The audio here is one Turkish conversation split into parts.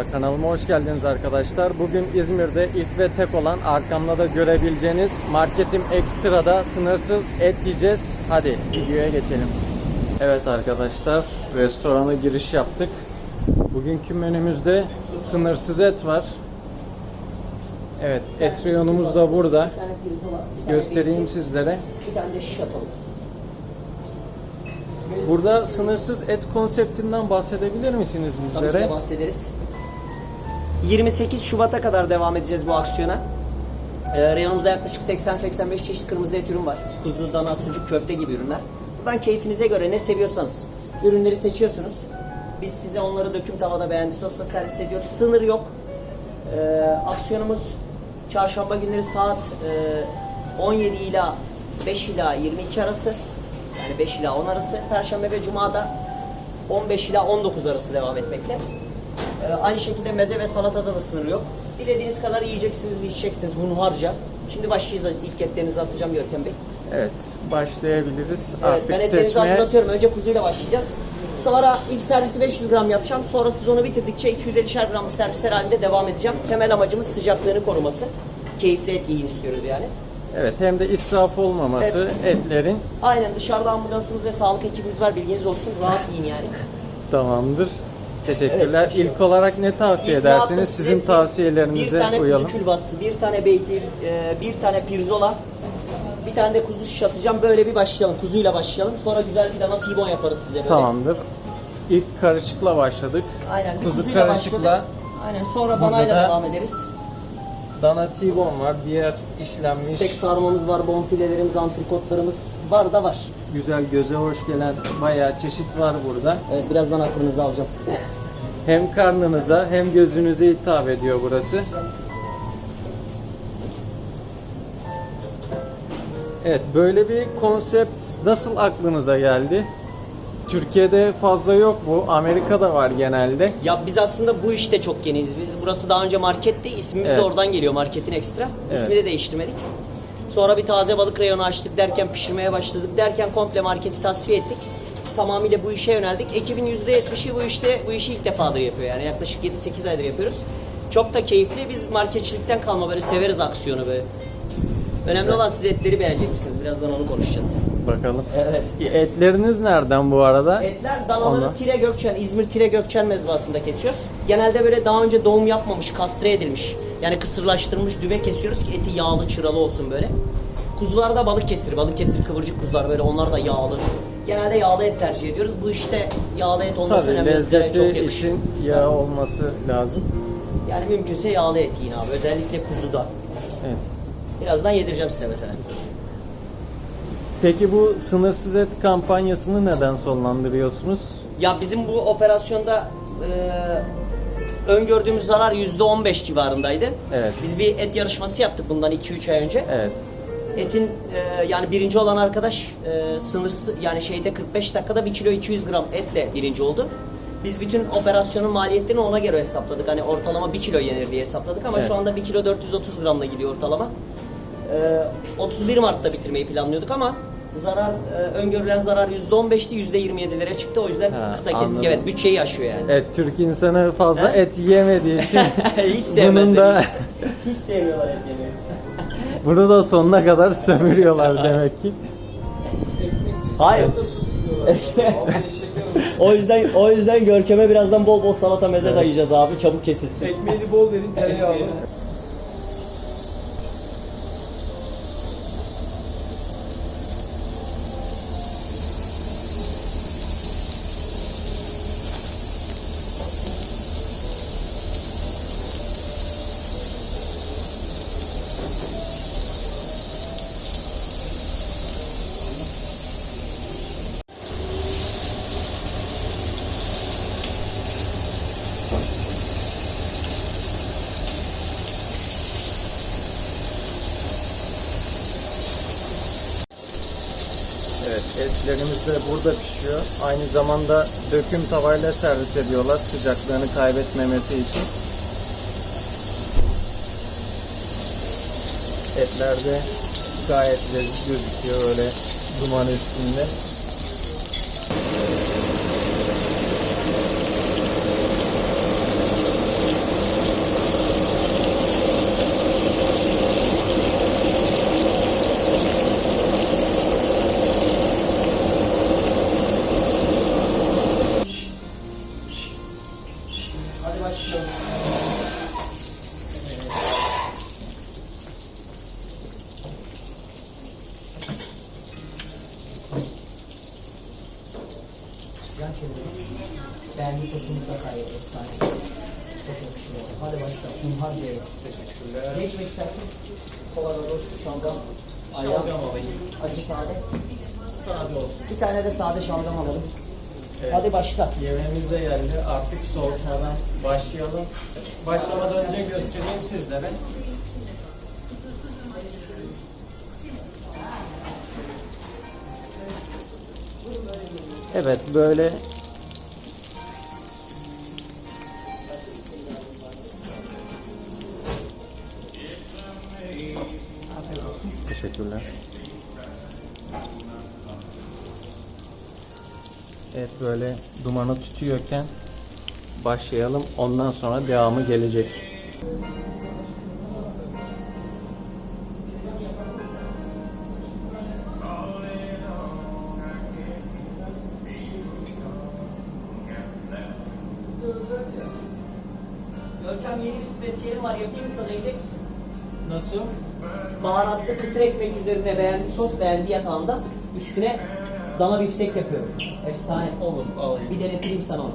Merhaba kanalıma hoş geldiniz arkadaşlar. Bugün İzmir'de ilk ve tek olan arkamda da görebileceğiniz Marketim Ekstra'da sınırsız et yiyeceğiz. Hadi videoya geçelim. Evet arkadaşlar restorana giriş yaptık. Bugünkü menümüzde sınırsız et var. Evet et reyonumuz da burada. Göstereyim sizlere. Bir tane de şiş. Burada sınırsız et konseptinden bahsedebilir misiniz Tabii ki bizlere? de bahsederiz. 28 Şubat'a kadar devam edeceğiz bu aksiyona. Ee, reyonumuzda yaklaşık 80-85 çeşit kırmızı et ürün var. Kuzu, dana, sucuk, köfte gibi ürünler. Buradan keyfinize göre ne seviyorsanız ürünleri seçiyorsunuz. Biz size onları döküm tavada beğendi sosla servis ediyoruz. Sınır yok. Ee, aksiyonumuz çarşamba günleri saat e, 17 ila 5 ila 22 arası. Yani 5 ila 10 arası. Perşembe ve Cuma'da 15 ila 19 arası devam etmekte. Ee, aynı şekilde meze ve salatada da sınır yok. Dilediğiniz kadar yiyeceksiniz, içeceksiniz hunharca. Şimdi başlayacağız. İlk etlerinizi atacağım Görkem Bey. Evet başlayabiliriz. Evet, Artık ben etlerinizi seçmeye hazırlatıyorum. Önce kuzuyla başlayacağız. Sonra ilk servisi 500 gram yapacağım. Sonra siz onu bitirdikçe 250'şer gramlık servisler halinde devam edeceğim. Temel amacımız sıcaklığını koruması. Keyifli et yiyin istiyoruz yani. Evet hem de israf olmaması etlerin Aynen dışarıda ambulansımız ve sağlık ekibimiz var bilginiz olsun. Rahat yiyin yani. tamamdır. Teşekkürler. Evet, İlk olarak ne tavsiye İlk edersiniz? Sizin tavsiyelerinize Bir tane uyalım. kuzu külbastı, bir tane beyti, e, bir tane pirzola, bir tane de kuzu şiş atacağım. Böyle bir başlayalım. Kuzuyla başlayalım. Sonra güzel bir dana tibon yaparız size böyle. Tamamdır. İlk karışıkla başladık. Aynen. Bir Kuzu kuzuyla karışıkla başladık. Aynen. Sonra danayla da- devam ederiz. dana tibon var. Diğer işlenmiş Steak sarmamız var, bonfilelerimiz, antrikotlarımız var da var. güzel göze hoş gelen bayağı çeşit var burada. Evet, birazdan aklınızı alacağım. Hem karnınıza hem gözünüze hitap ediyor burası. Evet böyle bir konsept nasıl aklınıza geldi? Türkiye'de fazla yok bu. Amerika'da var genelde. Ya biz aslında bu işte çok yeniyiz. Biz burası daha önce marketti. İsmimiz Evet. de oradan geliyor marketin ekstra. Evet. İsmi de değiştirmedik. Sonra bir taze balık reyonu açtık derken pişirmeye başladık derken komple marketi tasfiye ettik. Tamamıyla bu işe yöneldik. Ekibin %70'i bu işte bu işi ilk defadır yapıyor yani yaklaşık 7-8 aydır yapıyoruz. Çok da keyifli. Biz marketçilikten kalma böyle severiz aksiyonu böyle. Önemli Güzel. olan siz etleri beğenecek misiniz? Birazdan onu konuşacağız. Bakalım. Evet. Etleriniz nereden bu arada? Etler danaları. Tire Gökçen, İzmir Tire Gökçen mezbahasında kesiyoruz. Genelde böyle daha önce doğum yapmamış, kastre edilmiş. Yani kısırlaştırılmış düve kesiyoruz ki eti yağlı, çıralı olsun böyle. Kuzular da balık kesir, balık kesir kıvırcık kuzular böyle onlar da yağlı. Genelde yağlı et tercih ediyoruz. Bu işte yağlı et olması Tabii önemli. Size çok lezzeti yakışır. için yağ olması lazım. Yani mümkünse yağlı et yiyin abi. Özellikle kuzuda. Evet. Birazdan yedireceğim size mesela. Peki bu sınırsız et kampanyasını neden sonlandırıyorsunuz? Ya bizim bu operasyonda e, öngördüğümüz zarar %15 civarındaydı. Evet. Biz bir et yarışması yaptık bundan 2-3 ay önce. Evet. Etin e, yani birinci olan arkadaş e, sınırsız yani şeyde 45 dakikada 1 kilo 200 gram etle birinci oldu. Biz bütün operasyonun maliyetlerini ona göre hesapladık. Hani ortalama 1 kilo yenir diye hesapladık ama Evet. şu anda 1 kilo 430 gramla gidiyor ortalama. E, 31 Mart'ta bitirmeyi planlıyorduk ama zarar e, öngörülen zarar %15'ti %27'lere çıktı. O yüzden Ha, kısa kestik. anladım. Evet bütçeyi aşıyor yani. Evet Türk insanı fazla Ha? et yiyemediği için hiç sevmezler. bunun da Hiç, hiç sevmiyorlar et yemeği. Bunu da sonuna kadar sömürüyorlar demek ki. Hayır. o yüzden o yüzden Görkem'e birazdan bol bol salata meze dayayacağız abi çabuk kesilsin. Ekmeğini bol verin tereyağlı. Evet etlerimiz de burada pişiyor. Aynı zamanda döküm tavayla servis ediyorlar sıcaklığını kaybetmemesi için. Etler de gayet leziz gözüküyor öyle duman üstünde. Hadi başlayalım. Yan çevirelim. Beğendi sosu mutlaka yapalım Hadi başlayalım. Umhan diye. Teşekkürler. Ne içmek istersin? Kola da olsun. Şalgam. Şalgam alayım. Acı sade. Sade olsun. Bir tane de sade şalgam alalım. Evet. Hadi başla. Yemeğimiz de geldi. Artık soğutmadan başlayalım. Başlamadan önce göstereyim sizlere. Evet böyle Teşekkürler. Evet böyle dumanı tutuyorken başlayalım. Ondan sonra devamı gelecek. Görkem yeni bir spesiyelim var. Yapayım mı sana yiyecek misin? Nasıl? Baharatlı kıtır ekmek üzerine beğendi sos, beğendi yatağında. Üstüne dana biftek yapıyorum. Efsane. Olur alayım. Bir denetleyeyim sana onu.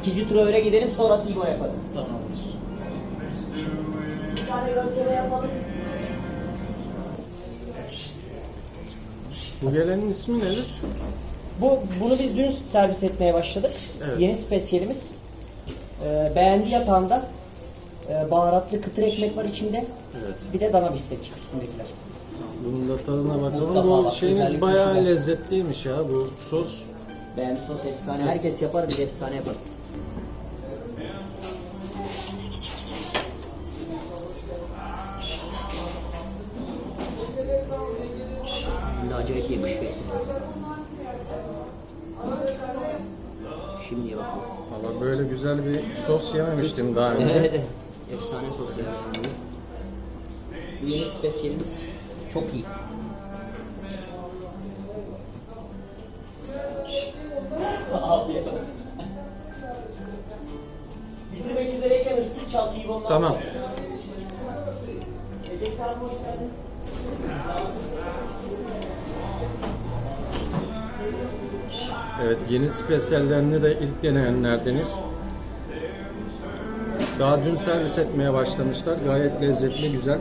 İkinci tura öyle gidelim sonra Tigo yaparız. Tamamdır. Bir tane görkeme yapalım. Bu gelenin ismi nedir? Bu, bunu biz dün servis etmeye başladık. Evet. Yeni spesiyelimiz. Ee, beğendi yatağında e, baharatlı kıtır ekmek var içinde. Evet. Bir de dana biftek üstündekiler. Bunun da tadına Mutlaka bakalım. bak, Bu şeyiniz özellikle bayağı şurada. lezzetliymiş ya bu sos. Beğendi sos efsane. Herkes yapar biz efsane yaparız. Şimdi acayip yakışıyor. Şimdi bakalım. Valla böyle güzel bir sos yememiştim daha önce. Efsane sos ya. yani. Bu yeni spesiyelimiz çok iyi. Afiyet olsun. Bitirmek üzereyken ıslık çal T-Bone'dan Tamam. hoş geldin. Evet yeni spesiyallerini de ilk deneyenlerdeniz. Daha dün servis etmeye başlamışlar. Gayet lezzetli, güzel.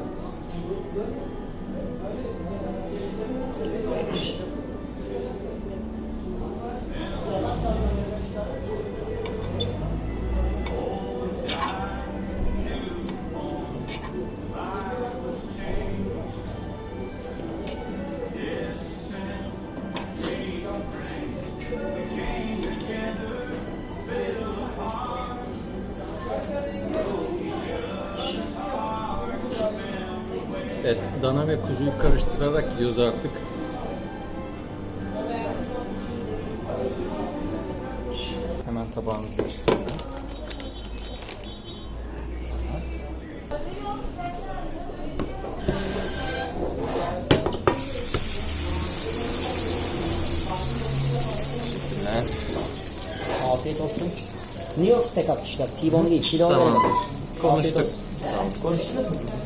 Dana ve kuzuyu karıştırarak yiyoruz artık. Hemen çıksın. Teşekkürler. Afiyet olsun. New York steak atmışlar. T-bone değil. T-bone Tamam. Konuştuk. Olsun. Konuştunuz mu?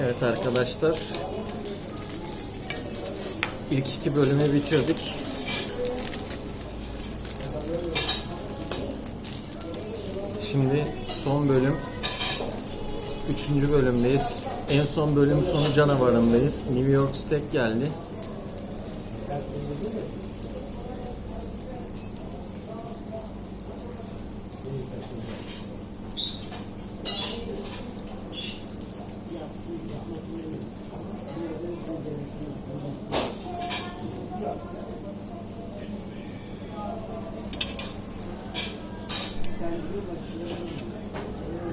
Evet arkadaşlar. İlk iki bölümü bitirdik. Şimdi son bölüm. Üçüncü bölümdeyiz. En son bölüm sonu canavarındayız. New York Steak geldi.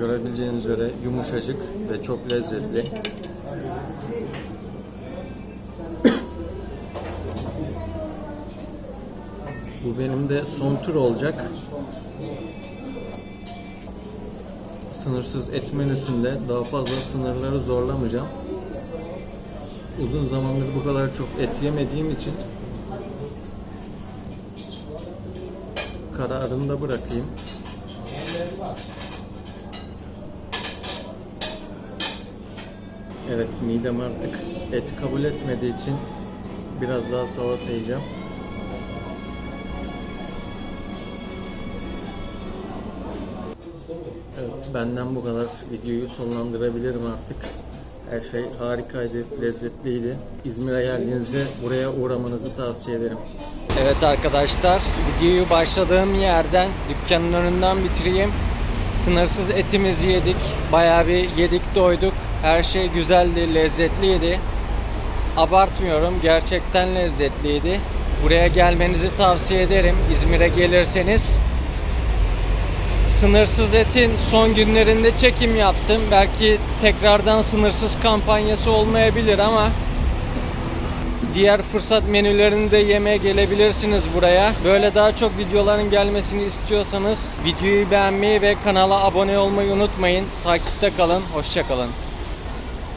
Görebileceğiniz üzere yumuşacık ve çok lezzetli. Bu benim de son tur olacak. Sınırsız et menüsünde daha fazla sınırları zorlamayacağım. Uzun zamandır bu kadar çok et yemediğim için kararını da bırakayım. Evet midem artık et kabul etmediği için biraz daha salata yiyeceğim. Evet benden bu kadar videoyu sonlandırabilirim artık. Her şey harikaydı, lezzetliydi. İzmir'e geldiğinizde buraya uğramanızı tavsiye ederim. Evet arkadaşlar, videoyu başladığım yerden, dükkanın önünden bitireyim. Sınırsız etimizi yedik, bayağı bir yedik doyduk. Her şey güzeldi, lezzetliydi. Abartmıyorum, gerçekten lezzetliydi. Buraya gelmenizi tavsiye ederim. İzmir'e gelirseniz Sınırsız etin son günlerinde çekim yaptım. Belki tekrardan sınırsız kampanyası olmayabilir ama diğer fırsat menülerini de yemeye gelebilirsiniz buraya. Böyle daha çok videoların gelmesini istiyorsanız videoyu beğenmeyi ve kanala abone olmayı unutmayın. Takipte kalın. Hoşçakalın.